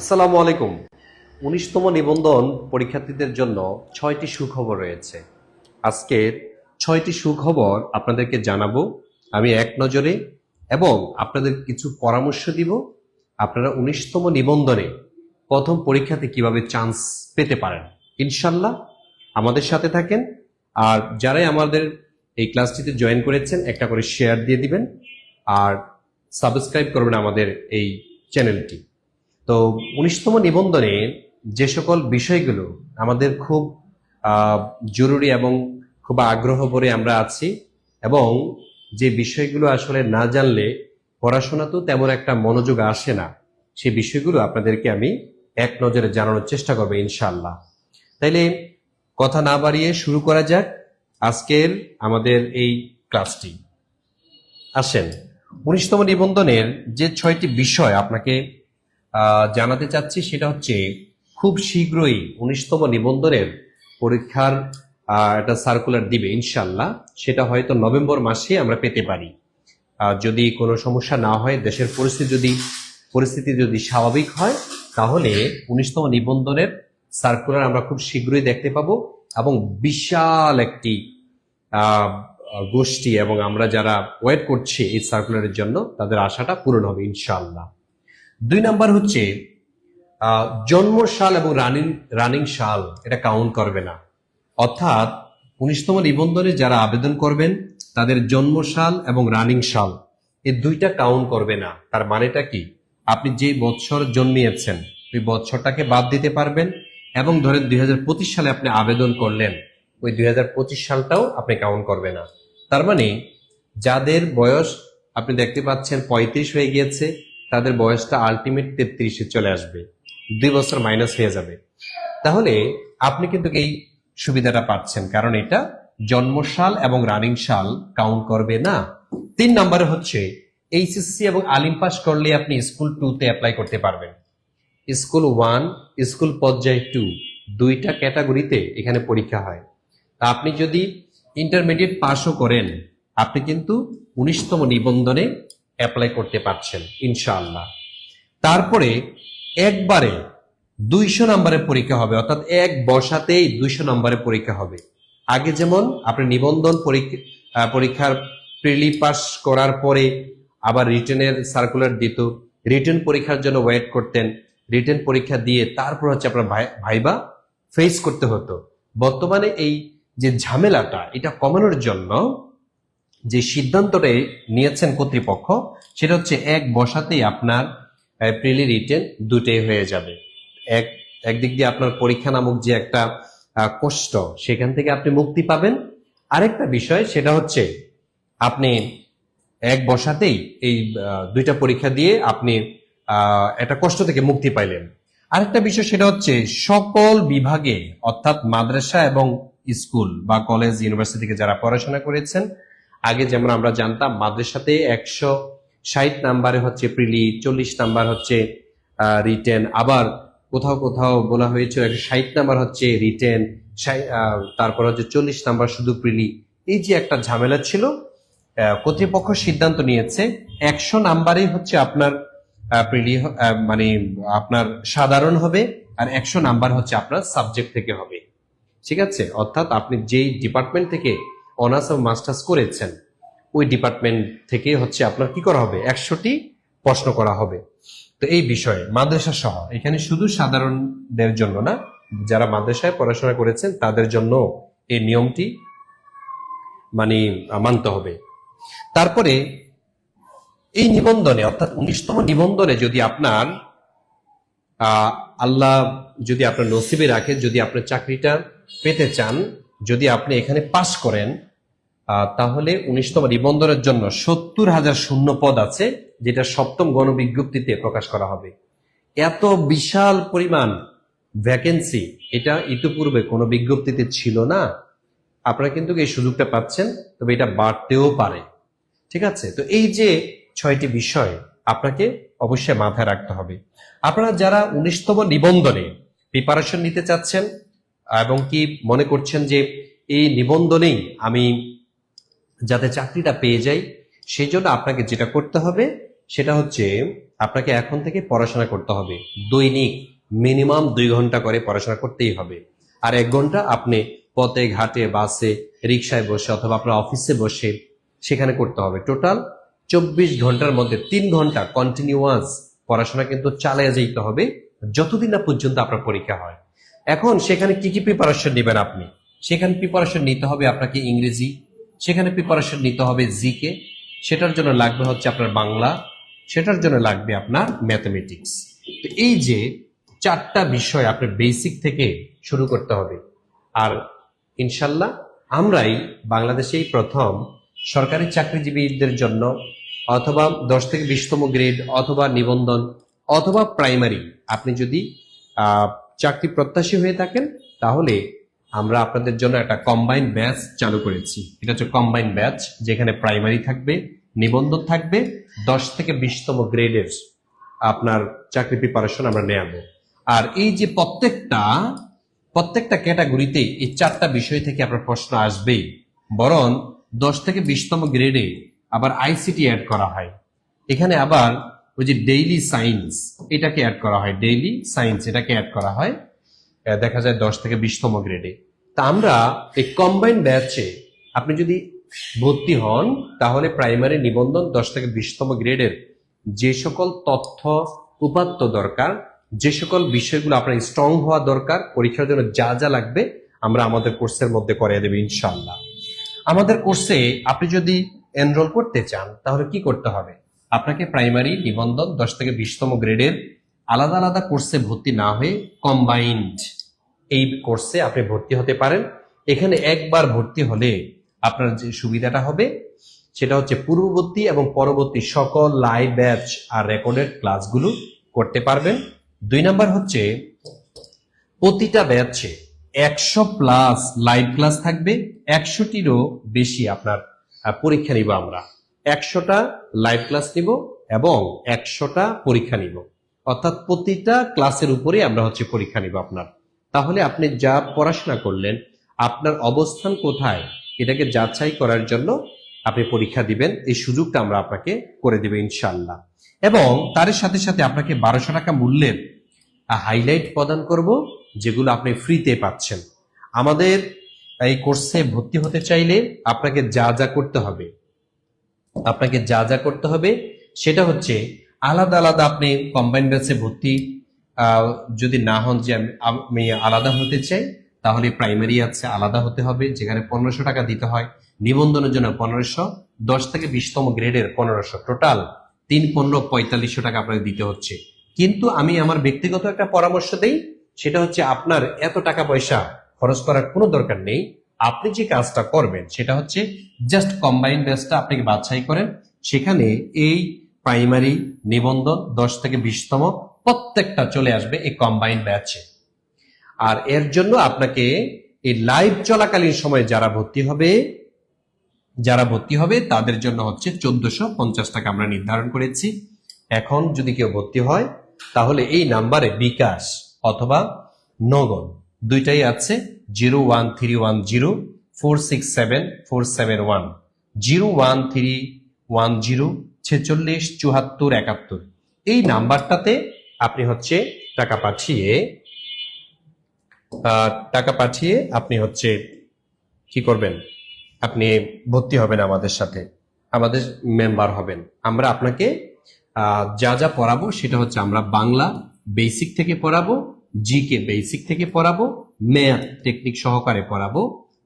আসসালামু আলাইকুম। উনিশতম নিবন্ধন পরীক্ষার্থীদের জন্য ছয়টি সুখবর রয়েছে। আজকের ছয়টি সুখবর আপনাদেরকে জানাব। আমি এক নজরে এবং আপনাদের কিছু পরামর্শ দিব। আপনারা উনিশতম নিবন্ধনে প্রথম পরীক্ষাতে কীভাবে চান্স পেতে পারেন। ইনশাল্লাহ আমাদের সাথে থাকেন। আর যারাই আমাদের এই ক্লাসটিতে জয়েন করেছেন, একটা করে শেয়ার দিয়ে দিবেন। আর সাবস্ক্রাইব করবেন আমাদের এই চ্যানেলটি। তো উনিশতম নিবন্ধনে যে সকল বিষয়গুলো আমাদের খুব জরুরি এবং খুব আগ্রহ ভরে আমরা আছি এবং যে বিষয়গুলো আসলে না জানলে পড়াশোনা তো তেমন একটা মনোযোগ আসে না, সে বিষয়গুলো আপনাদেরকে আমি এক নজরে জানানোর চেষ্টা করব ইনশাল্লাহ তাইলে কথা না বাড়িয়ে শুরু করা যাক আজকের আমাদের এই ক্লাসটি। আসেন, উনিশতম নিবন্ধনের যে ছয়টি বিষয় আপনাকে জানাতে চাচ্ছি সেটা হচ্ছে, খুব শীঘ্রই উনিশতম নিবন্ধনের পরীক্ষার একটা সার্কুলার দিবে ইনশাল্লাহ সেটা হয়তো নভেম্বর মাসে আমরা পেতে পারি। যদি কোনো সমস্যা না হয়, দেশের পরিস্থিতি যদি পরিস্থিতি যদি স্বাভাবিক হয়, তাহলে উনিশতম নিবন্ধনের সার্কুলার আমরা খুব শীঘ্রই দেখতে পাবো এবং বিশাল একটি গোষ্ঠী এবং আমরা যারা ওয়েট করছি এই সার্কুলারের জন্য, তাদের আশাটা পূরণ হবে, ইনশাআল্লাহ। দুই নাম্বার হচ্ছে জন্ম সাল এবং রানিং রানিং সাল এটা কাউন্ট করবে না। অর্থাৎ উনিশতম নিবন্ধনে যারা আবেদন করবেন, তাদের জন্ম সাল এবং রানিং সাল এই দুইটা কাউন্ট করবে না। তার মানেটা কি? আপনি যে বছর জন্মিয়েছেন, ওই বছরটাকে বাদ দিতে পারবেন এবং ধরেন দুই হাজার পঁচিশ সালে আপনি আবেদন করলেন, ওই দুই হাজার পঁচিশ সালটাও আপনি কাউন্ট করবে না। তার মানে যাদের বয়স আপনি দেখতে পাচ্ছেন পঁয়ত্রিশ হয়ে গিয়েছে তাদের বয়সটা আলটিমেট তেত্রিশে চলে আসবে। দুই বছর মাইনাস হয়ে যাবে। তাহলে আপনি কিন্তু এই সুবিধাটা পাচ্ছেন, কারণ এটা জন্মসাল এবং রানিং সাল কাউন্ট করবে না। তিন নম্বরে হচ্ছে এইচএসসি এবং আলিম পাস করলে আপনি স্কুল টু তে অ্যাপ্লাই করতে পারবেন। স্কুল ওয়ান স্কুল পর্যায়ে টু দুইটা ক্যাটাগরিতে এখানে পরীক্ষা হয়। তা আপনি যদি ইন্টারমিডিয়েট পাসও করেন, আপনি কিন্তু উনিশতম নিবন্ধনে অ্যাপ্লাই করতে পারছেন, ইনশাআল্লাহ। তারপরে একবারে দুইশো নম্বরের পরীক্ষা হবে, অর্থাৎ এক বসাতেই দুইশো নম্বরের পরীক্ষা হবে। আগে যেমন আপনি নিবন্ধন পরীক্ষা পরীক্ষার প্রিলি পাস করার পরে আবার রিটেনের সার্কুলার দিত রিটেন পরীক্ষার জন্য ওয়েট করতেন রিটেন পরীক্ষা দিয়ে তারপর হচ্ছে আপনার ভাই- ভাইবা ফেস করতে হতো। বর্তমানে এই যে ঝামেলাটা, এটা কমানোর জন্য যে সিদ্ধান্তটা নিয়েছেন কর্তৃপক্ষ, সেটা হচ্ছে এক বসাতেই আপনার প্রিলি রিটেন দুটোই হয়ে যাবে। এক, একদিক দিয়ে আপনার পরীক্ষা নামক যে একটা কষ্ট, সেখান থেকে আপনি মুক্তি পাবেন। আরেকটা বিষয়, সেটা হচ্ছে আপনি এক বসাতেই এই দুইটা পরীক্ষা দিয়ে আপনি একটা কষ্ট থেকে মুক্তি পাইলেন। আরেকটা বিষয়, সেটা হচ্ছে সকল বিভাগে, অর্থাৎ মাদ্রাসা এবং স্কুল বা কলেজ ইউনিভার্সিটি থেকে যারা পড়াশোনা করেছেন আগে যেমন আমরা জানতাম, মাদ্রাসাতে একশো ষাট নাম্বারে হচ্ছে প্রিলি, চল্লিশ নাম্বার হচ্ছে রিটেন। আবার কোথাও কোথাও বলা হয়েছিল একশো ষাট নাম্বার হচ্ছে রিটেন তারপর হচ্ছে চল্লিশ নাম্বার শুধু প্রিলি। এই যে একটা ঝামেলা ছিল কর্তৃপক্ষ সিদ্ধান্ত নিয়েছে, একশো নাম্বারেই হচ্ছে আপনার প্রিলি মানে আপনার সাধারণ হবে আর একশো নাম্বার হচ্ছে আপনার সাবজেক্ট থেকে হবে। ঠিক আছে? অর্থাৎ আপনি যেই ডিপার্টমেন্ট থেকে অনার্স এবং মাস্টার্স করেছেন, ওই ডিপার্টমেন্ট থেকে হচ্ছে আপনার কি করা হবে? একশোটি প্রশ্ন করা হবে। তো এই বিষয়ে মাদ্রাসা সহ, এখানে শুধু সাধারণদের জন্য না, যারা মাদ্রাসায় পড়াশোনা করেছেন, তাদের জন্য এই নিয়মটি মানে মানতে হবে। তারপরে এই নিবন্ধনে, অর্থাৎ উনিশতম নিবন্ধনে যদি আপনার আল্লাহ যদি আপনার নসিবে রাখে, যদি আপনার চাকরিটা পেতে চান, যদি আপনি এখানে পাশ করেন তাহলে উনিশতম নিবন্ধনের জন্য সত্তর হাজার শূন্য পদ আছে, যেটা সপ্তম গণবিজ্ঞপ্তিতে প্রকাশ করা হবে। এত বিশাল পরিমাণ ভ্যাকেন্সি এটা ইতিপূর্বে কোনো বিজ্ঞপ্তিতে ছিল না। আপনারা কিন্তু এই সুযোগটা পাচ্ছেন, তবে এটা বাড়তেও পারে। ঠিক আছে? তো এই যে ছয়টি বিষয়, আপনাকে অবশ্যই মাথায় রাখতে হবে। আপনারা যারা উনিশতম নিবন্ধনে প্রিপারেশন নিতে চাচ্ছেন, এবং কি মনে করছেন যে এই নিবন্ধনেই আমি যাতে চাকরিটা পেয়ে যাই সেই জন্য আপনাকে যেটা করতে হবে, সেটা হচ্ছে আপনাকে এখন থেকে পড়াশোনা করতে হবে। দৈনিক মিনিমাম দুই ঘণ্টা করে পড়াশোনা করতেই হবে। আর এক ঘণ্টা আপনি পথে, ঘাটে, বাসে, রিক্সায় বসে অথবা আপনার অফিসে বসে সেখানে করতে হবে। টোটাল চব্বিশ ঘণ্টার মধ্যে তিন ঘণ্টা কন্টিনিউয়াস পড়াশোনা কিন্তু চালিয়ে যেতে হবে, যতদিন না পর্যন্ত আপনার পরীক্ষা হয়। এখন সেখানে কি কি প্রিপারেশন নেবেন আপনি? সেখানে প্রিপারেশন নিতে হবে আপনাকে ইংরেজি সেখানে প্রিপারেশন নিতে হবে জিকে সেটার জন্য লাগবে হচ্ছে আপনার বাংলা, সেটার জন্য লাগবে আপনার ম্যাথমেটিক্স তো এই যে চারটা বিষয় আপনার বেসিক থেকে শুরু করতে হবে। আর ইনশাল্লাহ আমরাই বাংলাদেশেই প্রথম সরকারি চাকরিজীবীদের জন্য অথবা দশ থেকে বিশতম গ্রেড অথবা নিবন্ধন অথবা প্রাইমারি আপনি যদি চাকরি প্রত্যাশী হয়ে থাকেন, তাহলে আমরা আপনাদের জন্য একটা কম্বাইন ব্যাচ চালু করেছি। এটা হচ্ছে কম্বাইন ব্যাচ যেখানে প্রাইমারি থাকবে, নিবন্ধন থাকবে, দশ থেকে বিশতম গ্রেডের আপনার চাকরি প্রিপারেশন আমরা নেব আর এই যে প্রত্যেকটা প্রত্যেকটা ক্যাটাগরিতে এই চারটা বিষয় থেকে আপনার প্রশ্ন আসবেই। বরং দশ থেকে বিশতম গ্রেডে আবার আইসিটি অ্যাড করা হয়। এখানে আবার ওই যে ডেইলি সায়েন্স এটাকে অ্যাড করা হয়। ডেইলি সায়েন্স এটাকে অ্যাড করা হয়। দেখা যায় দশ থেকে বিশতম গ্রেডে তা আমরা এই কম্বাইন ব্যাচে আপনি যদি ভর্তি হন, তাহলে প্রাইমারি নিবন্ধন দশ থেকে বিশতম গ্রেডের যে সকল তথ্য উপাত্ত দরকার, যে সকল বিষয়গুলো আপনার স্ট্রং হওয়া দরকার, পরীক্ষার জন্য যা যা লাগবে আমরা আমাদের কোর্সের মধ্যে করিয়ে দেবো ইনশাল্লাহ আমাদের কোর্সে আপনি যদি এনরোল করতে চান, তাহলে কি করতে হবে? আপনাকে প্রাইমারি নিবন্ধন দশ থেকে বিশতম গ্রেডের আলাদা আলাদা কোর্সে ভর্তি না হয়ে কম্বাইন্ড এই কোর্সে আপনি ভর্তি হতে পারেন। এখানে একবার ভর্তি হলে আপনার যে সুবিধাটা হবে, সেটা হচ্ছে পূর্ববর্তী এবং পরবর্তী সকল লাইভ ব্যাচ আর রেকর্ডেড ক্লাসগুলো করতে পারবেন। দুই নাম্বার হচ্ছে, প্রতিটা ব্যাচে একশো প্লাস লাইভ ক্লাস থাকবে। একশোটিরও বেশি আপনার পরীক্ষা নিব আমরা। একশোটা লাইভ ক্লাস নিব এবং একশোটা পরীক্ষা নিব। অর্থাৎ প্রতিটা ক্লাসের উপরে আমরা হচ্ছে পরীক্ষা নিব আপনার। তাহলে আপনি যা পড়াশোনা করলেন, আপনার অবস্থান কোথায়, এটাকে যাচাই করার জন্য আপনি পরীক্ষা দিবেন, এই সুযোগটা আমরা আপনাকে করে দেব ইনশাল্লাহ এবং তার সাথে সাথে আপনাকে বারোশো টাকা মূল্যের হাইলাইট প্রদান করব, যেগুলো আপনি ফ্রিতে পাচ্ছেন। আমাদের এই কোর্সে ভর্তি হতে চাইলে আপনাকে যা যা করতে হবে, আপনাকে যা যা করতে হবে, সেটা হচ্ছে আলাদা আলাদা আপনি কম্বাইন ব্যাচে ভর্তি যদি না হন যে আমি- আলাদা হতে চাই, তাহলে প্রাইমারি আছে, আলাদা হতে হবে, যেখানে পনেরোশো টাকা দিতে হয়। নিবন্ধনের জন্য পনেরোশো, দশ থেকে বিশতম গ্রেডের পনেরোশো। টোটাল তিন, পনেরো, পঁয়তাল্লিশশো টাকা আপনাকে দিতে হচ্ছে। কিন্তু আমি আমার ব্যক্তিগত একটা পরামর্শ দেই, সেটা হচ্ছে আপনার এত টাকা পয়সা খরচ করার কোনো দরকার নেই। আপনি যে কাজটা করবেন, সেটা হচ্ছে জাস্ট কম্বাইন ব্যাচটা আপনি বাছাই করেন। সেখানে এই প্রাইমারি নিবন্ধন দশ থেকে বিশতম প্রত্যেকটা চলে আসবে এই কম্বাইন ব্যাচে আর এর জন্য আপনাকে এই লাইভ চলাকালীন সময় যারা ভর্তি হবে, যারা ভর্তি হবে, তাদের জন্য হচ্ছে চোদ্দশো পঞ্চাশ টাকা আমরা নির্ধারণ করেছি। এখন যদি কেউ ভর্তি হয়, তাহলে এই নাম্বারে বিকাশ অথবা নগদ দুইটাই আছে zero one three one zero four six seven four seven one zero one three one zero ছেচল্লিশ, চুয়াত্তর, একাত্তর। এই নাম্বারটাতে আপনি হচ্ছে টাকা পাঠিয়ে টাকা পাঠিয়ে আপনি হচ্ছে কি করবেন? আপনি ভর্তি হবেন আমাদের সাথে। আমাদের মেম্বার হবেন। আমরা আপনাকে যা যা পড়াবো সেটা হচ্ছে আমরা বাংলা বেসিক থেকে পড়াবো জিকে বেসিক থেকে পড়াবো ম্যাথ টেকনিক সহকারে পড়াবো,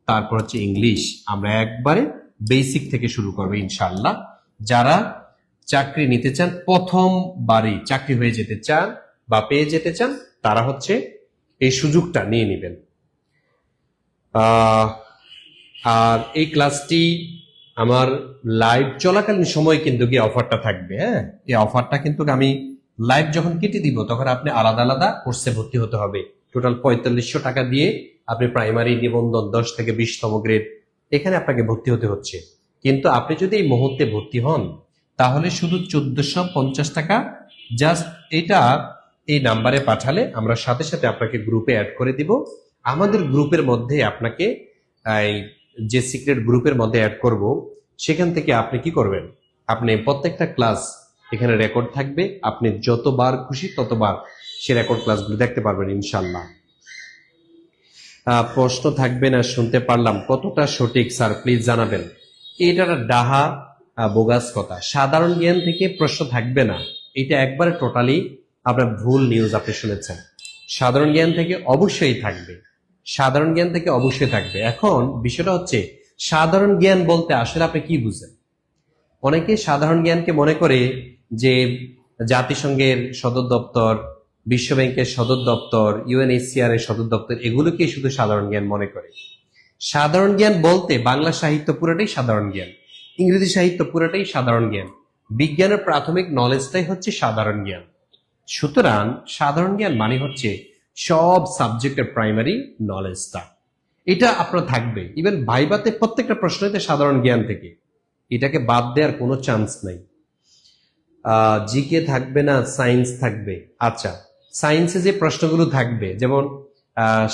তারপর হচ্ছে ইংলিশ আমরা একবারে বেসিক থেকে শুরু করব ইনশাল্লাহ যারা চাকরি নিতে চান, প্রথমবারই চাকরি হয়ে যেতে চান বা পেয়ে যেতে চান, তারা হচ্ছে এই সুযোগটা নিয়ে নেবেন। আর এই ক্লাসটি আমার লাইভ চলাকালীন সময় কিন্তু গিয়ে অফারটা থাকবে হ্যাঁ? এই অফারটা কিন্তু আমি লাইভ যখন কেটে দিব, তখন আপনি আলাদা আলাদা কোর্সে ভর্তি হতে হবে। টোটাল পঁয়তাল্লিশশো টাকা দিয়ে আপনি প্রাইমারি নিবন্ধন দশ থেকে বিশতম গ্রেড, এখানে আপনাকে ভর্তি হতে হচ্ছে। কিন্তু আপনি যদি এই মুহূর্তে ভর্তি হন তাহলে শুধু চোদ্দশো পঞ্চাশ টাকা। জাস্ট এটা এই নাম্বারে পাঠালে আমরা সাথে সাথে আপনাকে গ্রুপে অ্যাড করে দিব। আমাদের গ্রুপের মধ্যে আপনাকে যে সিক্রেট গ্রুপের মধ্যে অ্যাড করব, সেখান থেকে আপনি কি করবেন? আপনি প্রত্যেকটা ক্লাস এখানে রেকর্ড থাকবে। আপনি যতবার খুশি ততবার সে রেকর্ড ক্লাসগুলো দেখতে পারবেন ইনশাল্লাহ প্রশ্ন থাকবে না, শুনতে পারলাম। কতটা সঠিক স্যার প্লিজ জানাবেন। এটা ডাহা বোগাস কথা। সাধারণ জ্ঞান থেকে প্রশ্ন থাকবে না। এটা একবারে টোটালি আপনার ভুল নিউজ আপনি শুনেছেন। সাধারণ জ্ঞান থেকে অবশ্যই থাকবে। সাধারণ জ্ঞান থেকে অবশ্যই থাকবে। এখন বিষয়টা হচ্ছে, সাধারণ জ্ঞান বলতে আসলে আপনি কি বুঝেন? অনেকে সাধারণ জ্ঞানকে মনে করে যে জাতিসংঘের সদর দপ্তর বিশ্ব ব্যাংকের সদর দপ্তর ইউএনএইচসিআর এর সদর দপ্তর, এগুলোকেই শুধু সাধারণ জ্ঞান মনে করে। সাধারণ জ্ঞান বলতে বাংলা সাহিত্য পুরোটাই সাধারণ জ্ঞান। ইংরেজি সাহিত্য পুরোটাই সাধারণ জ্ঞান। বিজ্ঞানের প্রাথমিক নলেজটাই হচ্ছে সাধারণ জ্ঞান। সুতরাং সাধারণ জ্ঞান মানে হচ্ছে সব সাবজেক্টের প্রাইমারি নলেজটা এটা আপনার থাকবে। ইভেন ভাইবাতে প্রত্যেকটা প্রশ্নতে সাধারণ জ্ঞান থেকে। এটাকে বাদ দেওয়ার কোনো চান্স নাই। জিকে থাকবে না সায়েন্স থাকবে। আচ্ছা সায়েন্সে যে প্রশ্নগুলো থাকবে, যেমন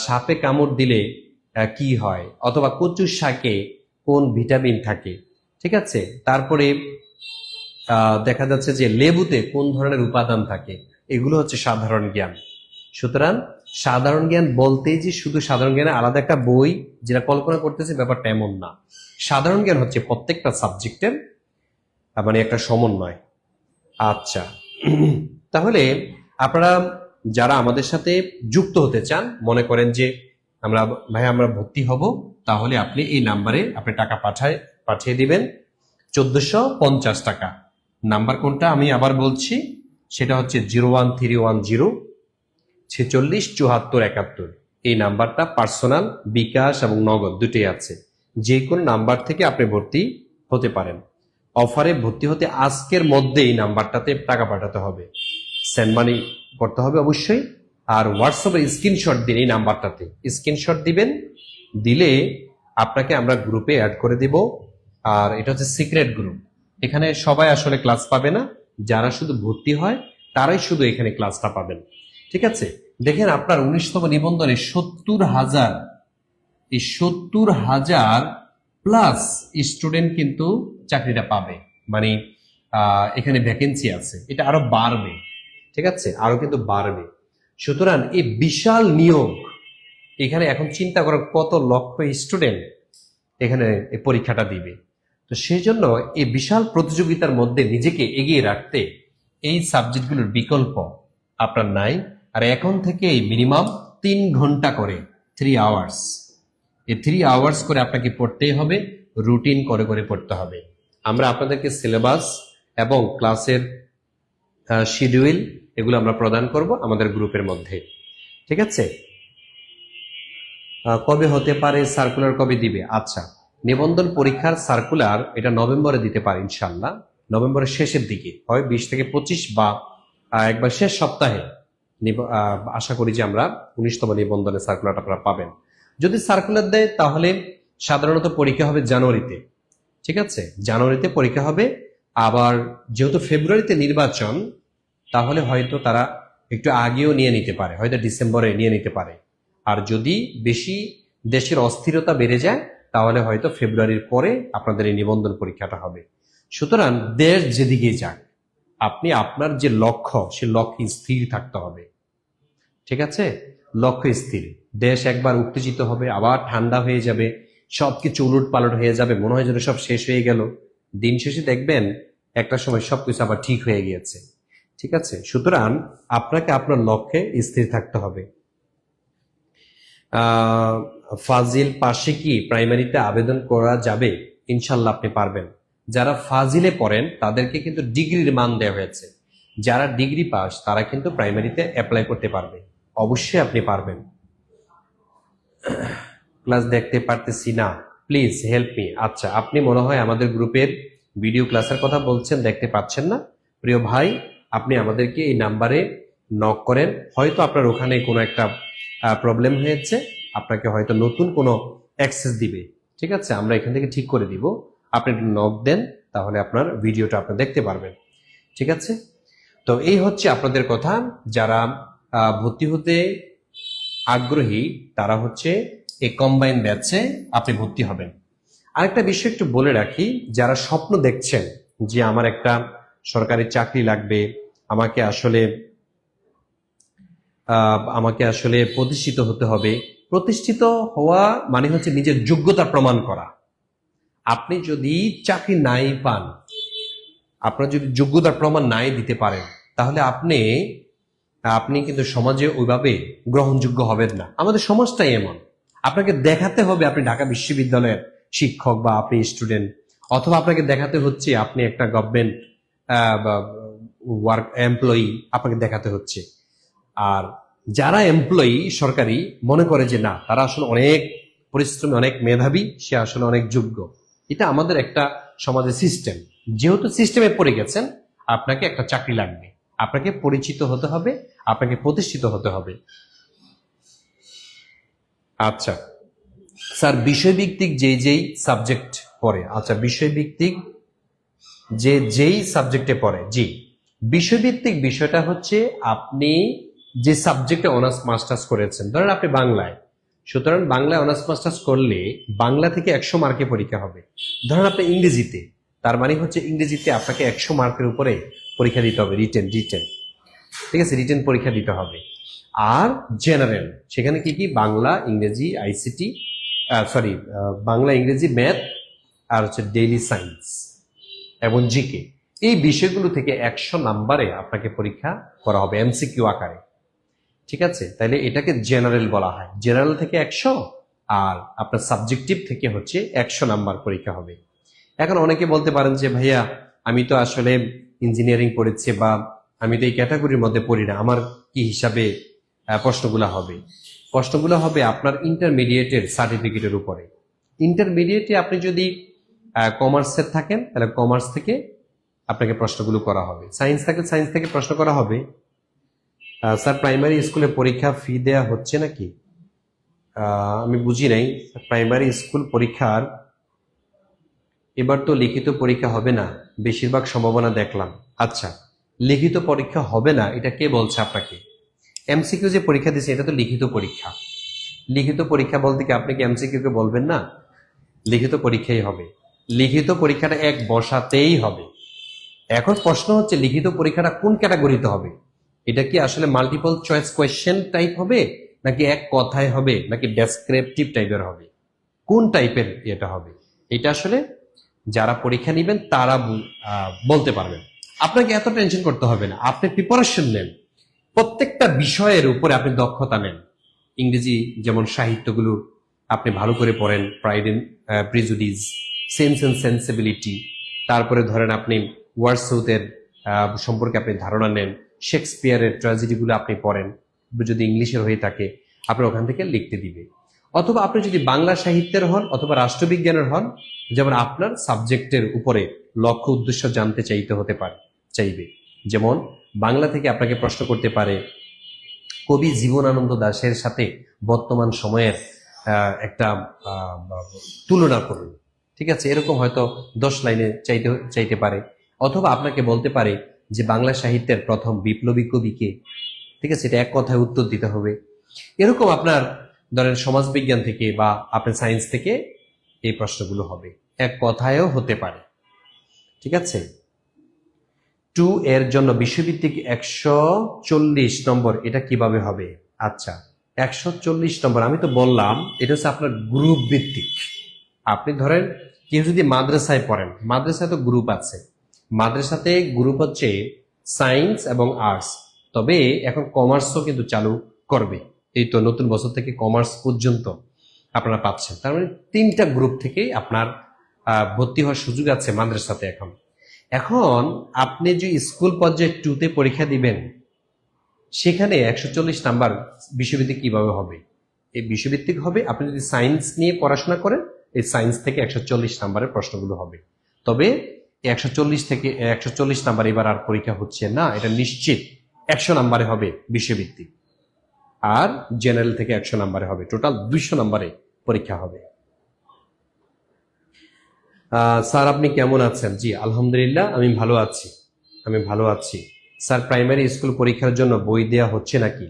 সাপে কামড় দিলে কি হয়? অথবা কচুর শাকে কোন ভিটামিন থাকে? ঠিক আছে? তারপরে দেখা যাচ্ছে যে লেবুতে কোন ধরনের উপাদান থাকে? এগুলো হচ্ছে সাধারণ জ্ঞান। সুতরাং সাধারণ জ্ঞান বলতেই যে শুধু সাধারণ জ্ঞানের আলাদা একটা বই যেটা কল্পনা করতেছে ব্যাপারটা এমন না। সাধারণ জ্ঞান হচ্ছে প্রত্যেকটা সাবজেক্টের মানে একটা সমন্বয়। আচ্ছা। তাহলে আপনারা যারা আমাদের সাথে যুক্ত হতে চান, মনে করেন যে আমরা, ভাই আমরা ভর্তি হব, তাহলে আপনি এই নাম্বারে আপনি টাকা পাঠায় পাঠিয়ে দিবেন। চোদ্দশো পঞ্চাশ টাকা। নাম্বার কোনটা আমি আবার বলছি, সেটা হচ্ছে zero one three one zero, ছেচল্লিশ চুহাত্তর একাত্তর। এই নাম্বারটা পার্সোনাল, বিকাশ এবং নগদ দুটোই আছে। যে কোনো নাম্বার থেকে আপনি ভর্তি হতে পারেন। অফারে ভর্তি হতে আজকের মধ্যে এই নাম্বারটাতে টাকা পাঠাতে হবে। সেন্ড মানি করতে হবে অবশ্যই। আর হোয়াটসঅ্যাপে স্ক্রিনশট দিন এই নাম্বারটাতে। স্ক্রিনশট দিবেন, দিলে আপনাকে আমরা গ্রুপে অ্যাড করে দিব। আর এটা হচ্ছে সিক্রেট গ্রুপ এখানে সবাই আসলে ক্লাস পাবে না, যারা শুধু ভর্তি হয়, তারাই শুধু এখানে ক্লাসটা পাবেন। ঠিক আছে? দেখেন আপনার উনিশতম নিবন্ধনে সত্তর হাজার, এই সত্তর হাজার প্লাস স্টুডেন্ট কিন্তু চাকরিটা পাবে। মানে এখানে ভ্যাকেন্সি আছে। এটা আরও বাড়বে। ঠিক আছে? আরও কিন্তু বাড়বে। সুতরাং এই বিশাল নিয়োগ, এখানে এখন চিন্তা করার কত লক্ষ স্টুডেন্ট এখানে পরীক্ষাটা দিবে। তো সেই জন্য এই বিশাল প্রতিযোগিতার মধ্যে নিজেকে এগিয়ে রাখতে এই সাবজেক্টগুলোর বিকল্প আপনার নাই। আর এখন থেকে মিনিমাম তিন ঘণ্টা করে থ্রি আওয়ার্স এই থ্রি আওয়ার্স করে আপনাকে পড়তেই হবে রুটিন করে করে পড়তে হবে। আমরা আপনাদেরকে সিলেবাস এবং ক্লাসের শিডিউল এগুলো আমরা প্রদান করব আমাদের গ্রুপের মধ্যে। ঠিক আছে? কবে হতে পারে সার্কুলার কবে দিবে? আচ্ছা। নিবন্ধন পরীক্ষার সার্কুলার এটা নভেম্বরে দিতে পারে ইনশাল্লাহ নভেম্বরের শেষের দিকে, হয় বিশ থেকে পঁচিশ বা একবার শেষ সপ্তাহে আশা করি যে আমরা উনিশতম নিবন্ধনের সার্কুলারটা আপনারা পাবেন। যদি সার্কুলার দেয় তাহলে সাধারণত পরীক্ষা হবে জানুয়ারিতে, ঠিক আছে? জানুয়ারিতে পরীক্ষা হবে, আবার যেহেতু ফেব্রুয়ারিতে নির্বাচন, তাহলে হয়তো তারা একটু আগেও নিয়ে নিতে পারে, হয়তো ডিসেম্বরে নিয়ে নিতে পারে। আর যদি বেশি দেশের অস্থিরতা বেড়ে যায় তাহলে হয়তো ফেব্রুয়ারির পরে আপনাদের এই নিবন্ধন পরীক্ষাটা হবে। সুতরাং দেশ যেদিকে যাক, আপনি আপনার যে লক্ষ্য, সে লক্ষ্যে স্থির থাকতে হবে। ঠিক আছে? লক্ষ্য স্থির। দেশ একবার উত্তেজিত হবে, আবার ঠান্ডা হয়ে যাবে, সবকিছু উলট পালট হয়ে যাবে, মনে হয় যেন সব শেষ হয়ে গেল। দিন শেষে দেখবেন একটা সময় সবকিছু আবার ঠিক হয়ে গিয়েছে। ঠিক আছে? সুতরাং আপনাকে আপনার লক্ষ্যে স্থির থাকতে হবে। ফাজিল পাশে কি প্রাইমারিতে আবেদন করা যাবে? ইনশাল্লাহ আপনি পারবেন। যারা ফাজিলে পড়েন, তাদেরকে কিন্তু ডিগ্রির মান দেওয়া হয়েছে। যারা ডিগ্রি পাস, তারা কিন্তু প্রাইমারিতে অ্যাপ্লাই করতে পারবে। অবশ্যই আপনি পারবেন। ক্লাস দেখতে পারতেছি না। Please help me. আচ্ছা আপনি মনে হয় আমাদের গ্রুপের ভিডিও ক্লাসের কথা বলছেন, দেখতে পাচ্ছেন না? প্রিয় ভাই, আপনি আমাদেরকে এই নাম্বারে নক করেন। হয়তো আপনার ওখানে কোনো একটা প্রবলেম হয়েছে। আপনাকে হয়তো নতুন কোনো অ্যাক্সেস দিবে। ঠিক আছে? আমরা এখান থেকে ঠিক করে দিব। আপনি একটু নক দেন, তাহলে আপনার ভিডিওটা আপনি দেখতে পারবেন। ঠিক আছে? তো এই হচ্ছে আপনাদের কথা। যারা ভর্তি হতে আগ্রহী, তারা হচ্ছে এই কম্বাইন ব্যাচে আপনি ভর্তি হবেন। আরেকটা বিষয় একটু বলে রাখি, যারা স্বপ্ন দেখছেন যে আমার একটা সরকারি চাকরি লাগবে, আমাকে আসলে আমাকে আসলে প্রতিষ্ঠিত হতে হবে প্রতিষ্ঠিত হওয়া মানে হচ্ছে নিজের যোগ্যতা প্রমাণ করা। আপনি যদি চাকরি নাই পান, আপনার যদি যোগ্যতার প্রমাণ নাই দিতে পারেন, তাহলে আপনি আপনি কিন্তু সমাজে ওইভাবে গ্রহণযোগ্য হবেন না। আমাদের সমাজটাই এমন। আপনাকে দেখাতে হবে আপনি ঢাকা বিশ্ববিদ্যালয়ের শিক্ষক বা আপনি স্টুডেন্ট অথবা আপনাকে দেখাতে হচ্ছে আপনি একটা গভর্নমেন্ট ওয়ার্ক এমপ্লয়ি আপনাকে দেখাতে হচ্ছে। আর যারা এমপ্লয়ি সরকারি মনে করে যে না, তারা আসলে অনেক পরিশ্রমী, অনেক মেধাবী, সে আসলে অনেক যোগ্য। এটা আমাদের একটা সমাজের সিস্টেম যেহেতু সিস্টেমে পড়ে গেছেন, আপনাকে একটা চাকরি লাগবে। আপনাকে পরিচিত হতে হবে, আপনাকে প্রতিষ্ঠিত হতে হবে। আচ্ছা স্যার, বিষয়ভিত্তিক যে যেই সাবজেক্ট পড়ে আচ্ছা বিষয়ভিত্তিক যে যেই সাবজেক্টে পড়ে, জি। বিষয়ভিত্তিক বিষয়টা হচ্ছে আপনি যে সাবজেক্টে অনার্স মাস্টার্স করেছেন, ধরেন আপনি বাংলায়, সুতরাং বাংলায় অনার্স মাস্টার্স করলে বাংলা থেকে একশো মার্কে পরীক্ষা হবে। ধরেন আপনি ইংরেজিতে, তার মানে হচ্ছে ইংরেজিতে আপনাকে একশো মার্কের উপরে পরীক্ষা দিতে হবে রিটেন রিটেন ঠিক আছে রিটেন পরীক্ষা দিতে হবে। আর জেনারেল সেখানে কি কি? বাংলা, ইংরেজি আইসিটি সরি বাংলা, ইংরেজি ম্যাথ আর হচ্ছে ডেইলি সায়েন্স এবং জিকে এই বিষয়গুলো থেকে একশো নাম্বারে আপনাকে পরীক্ষা করা হবে এমসিকিউ আকারে। ঠিক আছে? তাহলে এটাকে জেনারেল বলা হয়। জেনারেল থেকে একশো আর আপনার সাবজেক্টিভ থেকে হচ্ছে একশো নাম্বার পরীক্ষা হবে। এখন অনেকে বলতে পারেন যে, ভাইয়া, আমি তো আসলে ইঞ্জিনিয়ারিং পড়েছি বা আমি তো এই ক্যাটাগরির মধ্যে পড়ি না। আমার কি হিসাবে প্রশ্নগুলো হবে? প্রশ্নগুলো হবে আপনার ইন্টারমিডিয়েটের সার্টিফিকেটের উপরে। ইন্টারমিডিয়েটে আপনি যদি কমার্সের থাকেন, তাহলে কমার্স থেকে আপনাকে প্রশ্নগুলো করা হবে। সায়েন্স থাকলে সায়েন্স থেকে প্রশ্ন করা হবে। স্যার প্রাইমারি স্কুলে পরীক্ষা ফি দেয়া হচ্ছে নাকি? আমি বুঝি নাই। প্রাইমারি স্কুল পরীক্ষার এবার তো লিখিত পরীক্ষা হবে না। বেশিরভাগ সম্ভাবনা দেখলাম। আচ্ছা লিখিত পরীক্ষা হবে না, এটা কে বলছে আপনাকে? এমসিকিউ যে পরীক্ষা দিচ্ছে এটা তো লিখিত পরীক্ষা। লিখিত পরীক্ষা বলতে কি আপনি কি এমসিকিউ কে বলবেন না? লিখিত পরীক্ষাই হবে। লিখিত পরীক্ষাটা এক বসাতেই হবে। এখন প্রশ্ন হচ্ছে, লিখিত পরীক্ষাটা কোন ক্যাটাগরিতে হবে? এটা কি আসলে মাল্টিপল চয়েস কোয়েশ্চেন টাইপ হবে, নাকি এক কথায় হবে, নাকি ডেসক্রিপটিভ টাইপের হবে? কোন টাইপের এটা হবে? এটা আসলে যারা পরীক্ষা নেবেন, তারা বলতে পারবেন। আপনাকে এত টেনশন করতে হবে না। আপনি প্রিপারেশন নেন। প্রত্যেকটা বিষয়ের উপরে আপনি দক্ষতা নেন। ইংরেজি যেমন সাহিত্যগুলো আপনি ভালো করে পড়েন Pride and Prejudice Sense and Sensibility তারপরে ধরেন আপনি ওয়ার্ডসউথের সম্পর্কে আপনি ধারণা নেন শেক্সপিয়ারের ট্র্যাজেডিগুলো আপনি পড়েন, যদি ইংলিশের হয়ে থাকে আপনি ওখান থেকে লিখতে দিবে। অথবা আপনি যদি বাংলা সাহিত্যের হন অথবা রাষ্ট্রবিজ্ঞানের হন, যেমন আপনার সাবজেক্টের উপরে লক্ষ্য উদ্দেশ্য জানতে চাইতে হতে পারে, চাইবে। যেমন, বাংলা থেকে আপনাকে প্রশ্ন করতে পারে, কবি জীবনানন্দ দাশের সাথে বর্তমান সময়ের একটা তুলনা করুন। ঠিক আছে? এরকম হয়তো দশ লাইনে চাইতে চাইতে পারে। অথবা আপনাকে বলতে পারে যে বাংলা সাহিত্যের প্রথম বিপ্লবী কবিকে, ঠিক আছে, এটা এক কথায় উত্তর দিতে হবে। এরকম আপনার ধরেন সমাজবিজ্ঞান থেকে বা আপনার সায়েন্স থেকে এই প্রশ্নগুলো হবে। এক কথায়ও হতে পারে। ঠিক আছে? টু এর জন্য বিশ্বভিত্তিক একশো চল্লিশ নম্বর এটা কীভাবে হবে? আচ্ছা একশো চল্লিশ নম্বর আমি তো বললাম, এটা হচ্ছে আপনার গ্রুপ ভিত্তিক। আপনি ধরেন কেউ যদি মাদ্রাসায় পড়েন, মাদ্রাসায় তো গ্রুপ আছে। মাদ্রাসাতে গ্রুপ হচ্ছে সায়েন্স এবং আর্টস তবে এখন কমার্সও কিন্তু চালু করবে। এই তো নতুন বছর থেকে কমার্স পর্যন্ত আপনারা পাচ্ছেন। তার মানে তিনটা গ্রুপ থেকেই আপনার ভর্তি হওয়ার সুযোগ আছে মাদ্রাসাতে এখন। এখন আপনি যে স্কুল পর্যায়ে টুতে পরীক্ষা দিবেন, সেখানে একশো চল্লিশ নাম্বার বিশ্বভিত্তিক কীভাবে হবে? এই বিশ্বভিত্তিক হবে, আপনি যদি সায়েন্স নিয়ে পড়াশোনা করেন, এই সায়েন্স থেকে একশো চল্লিশ নাম্বারের প্রশ্নগুলো হবে। তবে একশো চল্লিশ থেকে, একশো চল্লিশ নাম্বার এবার আর পরীক্ষা হচ্ছে না, এটা নিশ্চিত একশো নাম্বারে হবে বিশ্বভিত্তিক আর জেনারেল থেকে একশো নাম্বারে হবে, টোটাল দুইশো নাম্বারে পরীক্ষা হবে। স্যার আপনি কেমন আছেন? জি, আলহামদুলিল্লাহ, আমি ভালো আছি, আমি ভালো আছি। স্যার, প্রাইমারি স্কুল পরীক্ষার জন্য বই দেয়া হচ্ছে নাকি?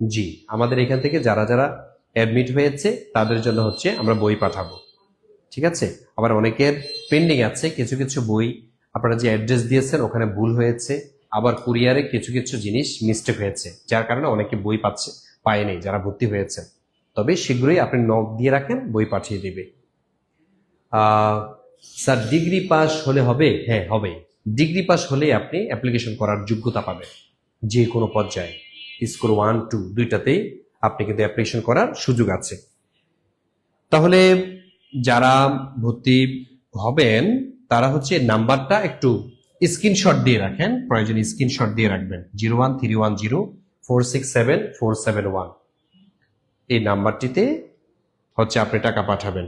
জি, আমাদের এখান থেকে যারা যারা অ্যাডমিট হয়েছে, তাদের জন্য হচ্ছে আমরা বই পাঠাবো। ঠিক আছে? আবার অনেকের পেন্ডিং আছে, কিছু কিছু বই আপনারা যে অ্যাড্রেস দিয়েছেন, ওখানে ভুল হয়েছে। আবার কুরিয়ারে কিছু কিছু জিনিস মিস্টেক হয়েছে, যার কারণে অনেকে বই পাচ্ছে পায়নি যারা ভর্তি হয়েছেন তবে শীঘ্রই আপনি নক দিয়ে রাখেন, বই পাঠিয়ে দেবে। স্যার, ডিগ্রি পাস হলে হবে? হ্যাঁ হবে। ডিগ্রি পাস হলে আপনি অ্যাপ্লিকেশন করার যোগ্যতা পাবেন, যে কোনো পর্যায়ে। স্কোর ওয়ান টু দুইটাতেই আপনি কিন্তু অ্যাপ্লিকেশন করার সুযোগ আছে। তাহলে যারা ভর্তি হবেন, তারা হচ্ছে নাম্বারটা একটু স্ক্রিনশট দিয়ে রাখেন, প্রয়োজন স্ক্রিনশট দিয়ে রাখবেন। Zero one three one zero four six seven four seven one. এই নাম্বারটিতে হচ্ছে আপনি টাকা পাঠাবেন।